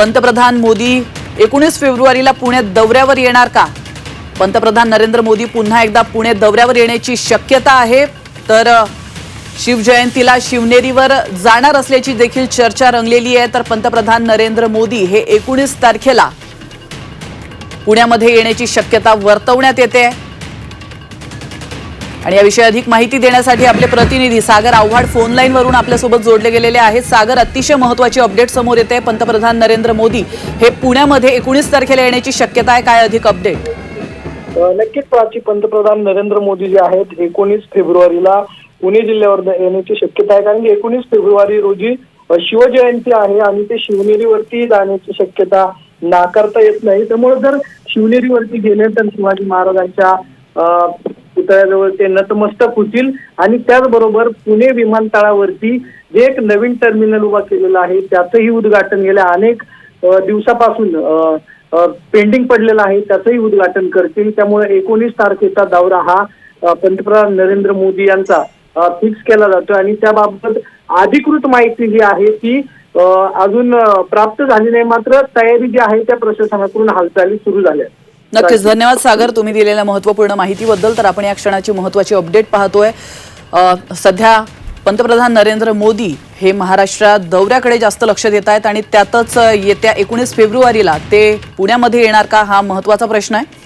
पंतप्रधान मोदी एकोणीस फेब्रुवारीला पुण्यात दौऱ्यावर येणार का? पंतप्रधान नरेंद्र मोदी पुन्हा एकदा पुणे दौऱ्यावर येण्याची शक्यता आहे तर शिवजयंतीला शिवनेरीवर जाणार असल्याची देखील चर्चा रंगलेली आहे तर पंतप्रधान नरेंद्र मोदी हे एकोणीस तारखेला पुण्यामध्ये येण्याची शक्यता वर्तवण्यात येते. आणि याविषयी अधिक माहिती देण्यासाठी आपले प्रतिनिधी सागर आव्हाड फोन लाईन वरून आपल्यासोबत जोडले गेलेले आहेत. सागर अतिशय महत्वाची अपडेट समोर येते. पंतप्रधान नरेंद्र मोदी हे पुण्यामध्ये एकोणीस तारखेला येण्याची शक्यता आहे. काय अधिक अपडेट नक्कीच प्राची पंतप्रधान नरेंद्र मोदी जे आहेत एकोणीस फेब्रुवारीला पुणे जिल्ह्यावर येण्याची शक्यता आहे. कारण की एकोणीस फेब्रुवारी रोजी शिवजयंती आहे आणि ते शिवनेरीवरती जाण्याची शक्यता नाकारता येत नाही. त्यामुळे जर शिवनेरीवरती गेले तर शिवाजी महाराजांच्या पुतळ्याजवळ ते नतमस्तक होतील. आणि त्याचबरोबर पुणे विमानतळावरती जे एक नवीन टर्मिनल उभा केलेलं आहे त्याचंही उद्घाटन गेल्या अनेक दिवसापासून पेंडिंग पडलेलं आहे त्याचंही उद्घाटन करतील. त्यामुळे एकोणीस तारखेचा दौरा हा पंतप्रधान नरेंद्र मोदी यांचा फिक्स केला जातो आणि त्याबाबत अधिकृत माहिती जी आहे ती अजून प्राप्त झाली नाही. मात्र तयारी जी आहे त्या प्रशासनाकडून हालचाली सुरू झाल्या नक्कीच. धन्यवाद सागर. तुम्ही दिलेल्या महत्त्वपूर्ण माहितीबद्दल तर आपण या क्षणाची महत्वाची अपडेट पाहतोय. सध्या पंतप्रधान नरेंद्र मोदी हे महाराष्ट्रात दौऱ्याकडे जास्त लक्ष देत आहेत आणि त्यातच येत्या एकोणीस फेब्रुवारीला ते पुण्यामध्ये येणार का हा महत्त्वाचा प्रश्न आहे.